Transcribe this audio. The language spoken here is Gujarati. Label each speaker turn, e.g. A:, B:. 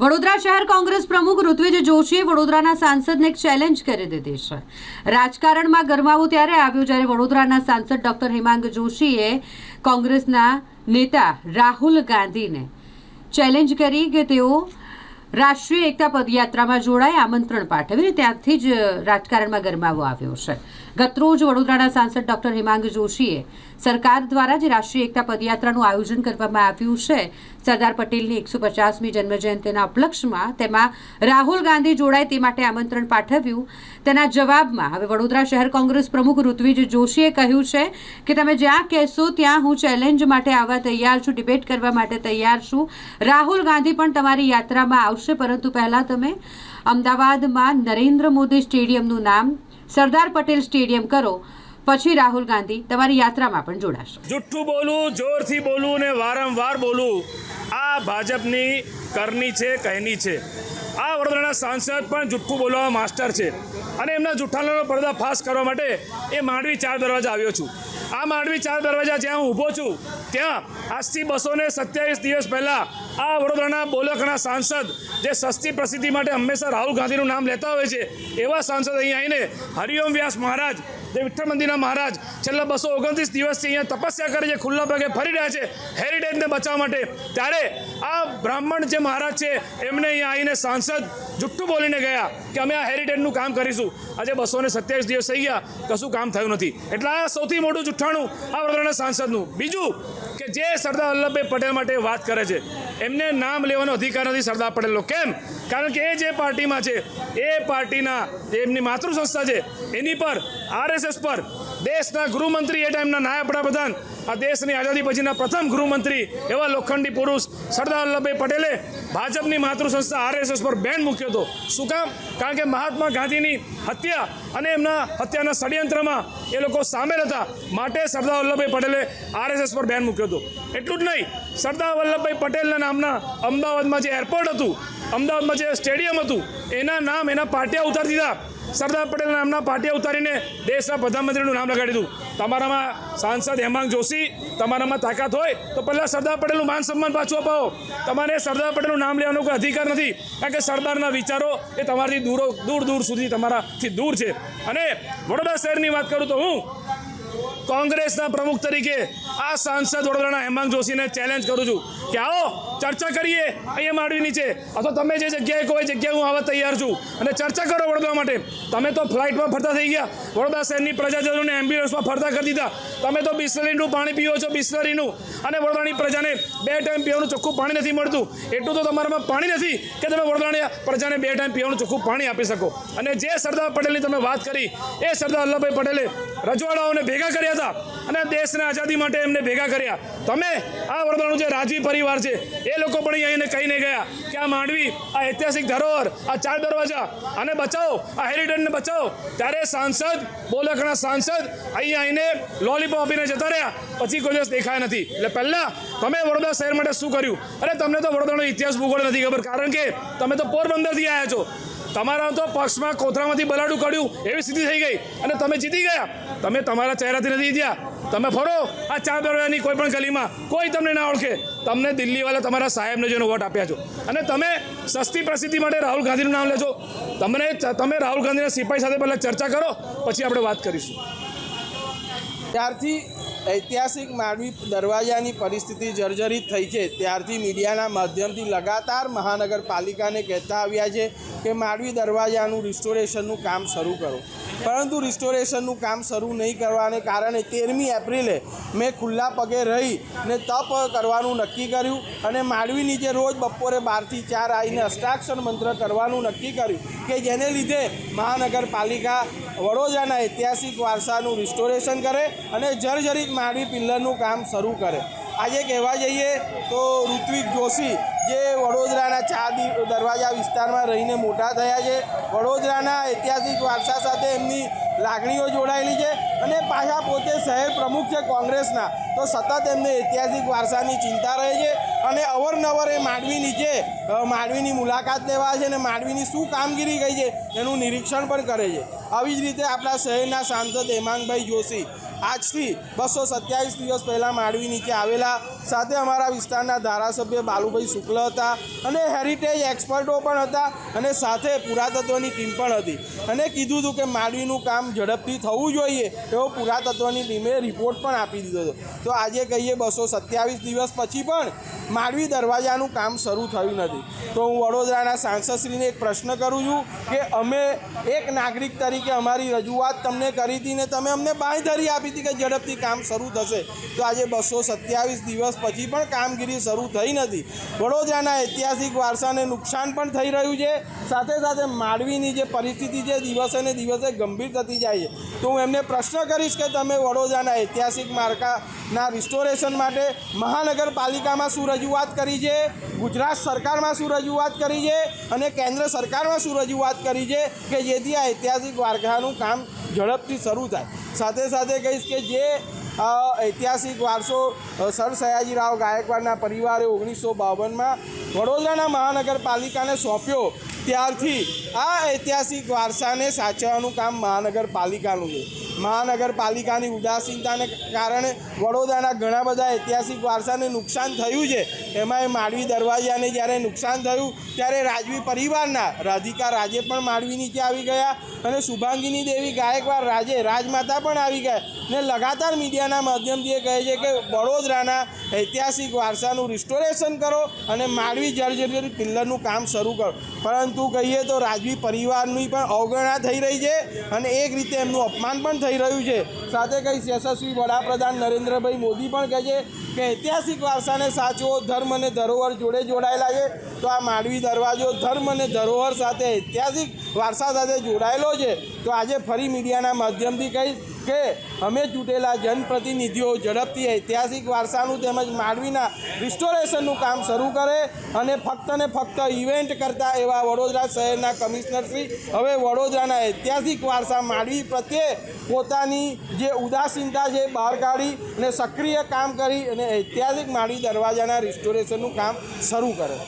A: વડોદરા શહેર કોંગ્રેસ પ્રમુખ ઋત્વિજ જોશીએ વડોદરાના સાંસદને એક ચેલેન્જ કરી દીધી છે. રાજકારણમાં ગરમાવો ત્યારે આવ્યો જ્યારે વડોદરાના સાંસદ ડોક્ટર હેમાંગ જોશીએ કોંગ્રેસના નેતા રાહુલ ગાંધીને ચેલેન્જ કરી કે તેઓ રાષ્ટ્રીય એકતા પદયાત્રામાં જોડાય, આમંત્રણ પાઠવીને ત્યાંથી જ રાજકારણમાં ગરમાવો આવ્યો છે. ગતરોજ વડોદરાના સાંસદ ડોક્ટર હેમાંગ જોશીએ સરકાર દ્વારા જે રાષ્ટ્રીય એકતા પદયાત્રાનું આયોજન કરવામાં આવ્યું છે, સરદાર પટેલની એકસો પચાસમી જન્મજયંતિના ઉપલક્ષમાં તેમાં રાહુલ ગાંધી જોડાય તે માટે આમંત્રણ પાઠવ્યું. તેના જવાબમાં હવે વડોદરા શહેર કોંગ્રેસ પ્રમુખ ઋત્વિજ જોશીએ કહ્યું છે કે તમે જ્યાં કહેશો ત્યાં હું ચેલેન્જ માટે આવવા તૈયાર છું, ડિબેટ કરવા માટે તૈયાર છું. રાહુલ ગાંધી પણ તમારી યાત્રામાં આવશે, પરંતુ પહેલાં તમે અમદાવાદમાં નરેન્દ્ર મોદી સ્ટેડિયમનું નામ સરદાર પટેલ સ્ટેડિયમ કરો. પછી રાહુલ ગાંધી તમારી યાત્રામાં પણ જોડાશે.
B: જુઠ્ઠું બોલું, જોરથી બોલવું ને વારંવાર બોલવું આ ભાજપની કરની છે, કહેની છે. આ વડોદરાના સાંસદ પણ જુઠ્ઠું બોલવામાં માસ્ટર છે. અને એમના જુઠ્ઠાનો પડદાફાશ કરવા માટે એ માંડવી ચાર દરવાજા આવ્યો છું. આ માંડવી ચાર દરવાજા જ્યાં હું ઊભો છું, ત્યાં આજથી બસો ને સત્યાવીસ દિવસ પહેલાં આ વડોદરાના બોલકના સાંસદ જે સસ્તી પ્રસિદ્ધિ માટે હંમેશા રાહુલ ગાંધીનું નામ લેતા હોય છે, એવા સાંસદ અહીં આવીને હરિઓમ વ્યાસ મહારાજ, જે વિઠ્ઠલ મંદિરના મહારાજ, છેલ્લા બસો ઓગણત્રીસ દિવસથી અહીંયા તપસ્યા કરે છે, ખુલ્લા પગે ફરી રહ્યા છે હેરિટેજને બચાવવા માટે. ત્યારે આ બ્રાહ્મણ જે મહારાજ છે, એમને અહીંયા આવીને સાંસદ જુઠ્ઠું બોલીને ગયા કે અમે આ હેરિટેજનું કામ કરીશું. આજે બસો ને સત્યાવીસ દિવસ થઈ ગયા, કશું કામ થયું નથી. એટલે આ સૌથી મોટું જુઠ્ઠાણું આ વડોદરાના સાંસદનું. બીજું કે જે સરદાર વલ્લભભાઈ પટેલ માટે વાત કરે છે, એમને નામ લેવાનો અધિકાર નથી સરદાર પટેલનો. કેમ? કારણ કે એ જે પાર્ટીમાં છે, એ પાર્ટીના એમની માતૃ સંસ્થા છે, એની પર આરએસએસ પર દેશના ગૃહમંત્રી એ ટાઈમના નાયબ વડાપ્રધાન આ દેશની આઝાદી પછીના પ્રથમ ગૃહમંત્રી એવા લોખંડી પુરુષ સરદાર વલ્લભભાઈ પટેલે ભાજપની માતૃ સંસ્થા આરએસએસ પર બેન મૂક્યો હતો. શું કામ? કારણ કે મહાત્મા ગાંધીની હત્યા અને એમના હત્યાના ષડયંત્રમાં એ લોકો સામેલ હતા. માટે સરદાર વલ્લભભાઈ પટેલે આરએસએસ પર બેન મૂક્યો હતો. એટલું જ નહીં, સરદાર વલ્લભભાઈ પટેલના નામના અમદાવાદમાં જે એરપોર્ટ હતું, અમદાવાદમાં જે સ્ટેડિયમ હતું, એના નામ, એના પાટિયા ઉતારી દીધા. સરદાર પટેલના નામના પાટિયા ઉતારીને દેશના પ્રધાનમંત્રીનું નામ લગાડી દીધું. તમારામાં સાંસદ હેમાંગ જોશી, તમારામાં તાકાત હોય તો પહેલાં સરદાર પટેલનું માન સન્માન પાછું અપાવો. તમારે સરદાર પટેલનું નામ લેવાનો કોઈ અધિકાર નથી, કારણ કે સરદારના વિચારો એ તમારાથી દૂર દૂર દૂર સુધી તમારાથી દૂર છે. અને વડોદરા શહેરની વાત કરું તો હું કોંગ્રેસના પ્રમુખ તરીકે આ સાંસદ વડોદરાના હેમાંગ જોશીને ચેલેન્જ કરું છું કે આવો, ચર્ચા કરીએ, અહીંયા માંડવી નીચે. અથવા તમે જે જગ્યાએ કોઈ જગ્યાએ હું આવવા તૈયાર છું. અને ચર્ચા કરો વડોદરા માટે. તમે તો ફ્લાઇટમાં ફરતા થઈ ગયા. વડોદરા શહેરની પ્રજાજનોને એમ્બ્યુલન્સમાં ફરતા કરી દીધા. તમે તો બિસ્લરીનું પાણી પીવો છો, બિસ્લરીનું. અને વડોદરાની પ્રજાને બે ટાઈમ પીવાનું ચોખ્ખું પાણી નથી મળતું. એટલું તો તમારામાં પાણી નથી કે તમે વડોદરાની પ્રજાને બે ટાઈમ પીવાનું ચોખ્ખું પાણી આપી શકો. અને જે સરદાર પટેલની તમે વાત કરી, એ સરદાર વલ્લભભાઈ પટેલે રજવાડાઓને ભેગા કર્યા હતા અને દેશના આઝાદી માટે એમને ભેગા કર્યા. તમે આ વડોદરાનું જે રાજવી પરિવાર છે, એ લોકો પણ અહીંયા કહીને ગયા કે આ માંડવી, આ ઐતિહાસિક ધરોહર, આ ચાર દરવાજા, આને બચાવો, આ હેરિટેજને બચાવો. ત્યારે સાંસદ, બોલકના સાંસદ અહીં આવીને લોલીપોપ આપીને જતા રહ્યા. પછી કોઈ દિવસ દેખાયા નથી. એટલે પહેલાં તમે વડોદરા શહેર માટે શું કર્યું? અરે તમને તો વડોદરાનો ઇતિહાસ ભૂગોળ નથી ખબર. કારણ કે તમે તો પોરબંદરથી આવ્યા છો. તમારા તો પક્ષમાં કોથરામાંથી બલાડું કાઢ્યું એવી સ્થિતિ થઈ ગઈ. અને તમે જીતી ગયા. તમે તમારા ચહેરાથી નથી જીત્યા. તમે ફરો આ ચાર દરવાજાની કોઈ પણ ગલીમાં. કોઈ તમને ના ઓળખે. તમને દિલ્હીવાળા તમારા સાહેબને જેનો વોટ આપ્યા છો. અને તમે સસ્તી પ્રસિદ્ધિ માટે રાહુલ ગાંધીનું નામ લેજો. તમને તમે રાહુલ ગાંધીના સિપાહી સાથે પહેલાં ચર્ચા કરો. પછી આપણે વાત કરીશું.
C: ત્યારથી ઐતિહાસિક માંડવી દરવાજાની પરિસ્થિતિ જર્જરિત થઈ છે. ત્યારથી મીડિયાના માધ્યમથી લગાતાર મહાનગરપાલિકાને કહેતા આવ્યા છે કે માંડવી દરવાજાનું રિસ્ટોરેશનનું કામ શરૂ કરો. પરંતુ રિસ્ટોરેશનનું કામ શરૂ નહીં કરવાને કારણે તેરમી એપ્રિલે મેં ખુલ્લા પગે રહી ને તપ કરવાનું નક્કી કર્યું અને માંડવી નીચે રોજ બપોરે બારથી ચાર આવીને અષ્ટાક્ષર મંત્ર કરવાનું નક્કી કર્યું કે જેને લીધે મહાનગરપાલિકા વડોદરાના ઐતિહાસિક વારસાનું રિસ્ટોરેશન કરે અને જર્જરિત માંડવી પિલ્લરનું કામ શરૂ કરે. આજે કહેવા જઈએ તો ઋત્વિક જોશી જે વડોદરાના ચાર દરવાજા વિસ્તારમાં રહીને મોટા થયા છે, વડોદરાના ઐતિહાસિક વારસા સાથે એમની લાગણીઓ જોડાયેલી છે અને પાછા પોતે શહેર પ્રમુખ છે કોંગ્રેસના, તો સતત એમને ઐતિહાસિક વારસાની ચિંતા રહે છે અને અવરનવર એ માંડવી નીચે માંડવીની મુલાકાત લેવા છે અને માંડવીની શું કામગીરી ગઈ છે એનું નિરીક્ષણ પણ કરે છે. આવી જ રીતે આપણા શહેરના સાંસદ હેમાંગભાઈ જોશી આજથી બસો સત્યાવીસ દિવસ પહેલાં માંડવી નીચે આવેલા સાથે અમારા વિસ્તારના ધારાસભ્ય બાલુભાઈ શુક્લ હતા અને હેરિટેજ એક્સપર્ટો પણ હતા અને સાથે પુરાતત્વની ટીમ પણ હતી. અને કીધું હતું કે માંડવીનું કામ ઝડપથી થવું જોઈએ એવો પુરાતત્વની ટીમે રિપોર્ટ પણ આપી દીધો હતો. તો આજે કહીએ બસો સત્યાવીસ દિવસ પછી પણ માંડવી દરવાજાનું કામ શરૂ થયું નથી. તો હું વડોદરાના સાંસદશ્રીને એક પ્રશ્ન કરું છું કે અમે એક નાગરિક તરીકે અમારી રજૂઆત તમને કરી હતી ને તમે અમને બાંયધરી આપી હતી કે ઝડપથી કામ શરૂ થશે. તો આજે બસો સત્યાવીસ દિવસ પછી પણ કામગીરી શરૂ થઈ નથી. વડોદરાના ઐતિહાસિક વારસાને નુકસાન પણ થઈ રહ્યું છે. સાથે સાથે માંડવીની જે પરિસ્થિતિ છે, દિવસે ને દિવસે ગંભીર થતી જાય છે. તો હું એમને પ્રશ્ન કરીશ કે તમે વડોદરાના ઐતિહાસિક માર્કાના રિસ્ટોરેશન માટે મહાનગરપાલિકામાં શું રજૂઆત કરી છે? ગુજરાત સરકારમાં શું રજૂઆત કરી છે? અને કેન્દ્ર સરકારમાં શું રજૂઆત કરી છે? કે જેથી આ ઐતિહાસિક વારસાનું કામ ઝડપથી શરૂ થાય. સાથે સાથે કહીશ કે જે ઐતિહાસિક વારસો સર સયાજીરાવ ગાયકવાડના પરિવારે ઓગણીસો બાવનમાં વડોદરાના મહાનગરપાલિકાને સોંપ્યો. ત્યારથી આ ઐતિહાસિક વારસાને સાચવવાનું કામ મહાનગરપાલિકાનું છે. મહાનગરપાલિકાની ઉદાસીનતાને કારણે વડોદરાના ઘણા બધા ઐતિહાસિક વારસાને નુકસાન થયું છે. એમાંય માંડવી દરવાજાને જ્યારે નુકસાન થયું, ત્યારે રાજવી પરિવારના રાધિકા રાજે પણ માંડવી નીચે આવી ગયા અને શુભાંગીની દેવી ગાયકવાડ રાજે રાજમાતા પણ આવી ગયા. ને લગાતાર મીડિયાના માધ્યમથી એ કહે છે કે વડોદરાના ઐતિહાસિક વારસાનું રિસ્ટોરેશન કરો અને માંડવી જર્જરિત પિલ્લરનું કામ શરૂ કરો. પરંતુ કહીએ તો રાજવી પરિવારની પણ અવગણના થઈ રહી છે અને એક રીતે એમનું અપમાન પણ થઈ રહ્યું છે. સાથે કહીશ યશસ્વી વડાપ્રધાન નરેન્દ્રભાઈ મોદી પણ કહે છે કે ઐતિહાસિક વારસાને સાચવો, ધર્મ અને ધરોહર જોડે જોડાયેલા છે. તો આ માંડવી દરવાજો ધર્મ અને ધરોહર સાથે ઐતિહાસિક વારસા સાથે જોડાયેલો છે. તો આજે ફરી મીડિયાના માધ્યમથી કહીશ કે અમે ચૂંટેલા જનપ્રતિનિધિઓ ઝડપથી ઐતિહાસિક વારસાનું તેમજ માંડવીના રિસ્ટોરેશનનું કામ શરૂ કરે અને ફક્ત ને ફક્ત ઇવેન્ટ કરતા એવા વડોદરા શહેરના કમિશનરશ્રી હવે વડોદરાના ઐતિહાસિક વારસા માંડવી પ્રત્યે પોતાની જે ઉદાસીનતા છે, બહાર કાઢી અને સક્રિય કામ કરી અને ઐતિહાસિક માંડવી દરવાજાના રિસ્ટોરેશનનું કામ શરૂ કરે.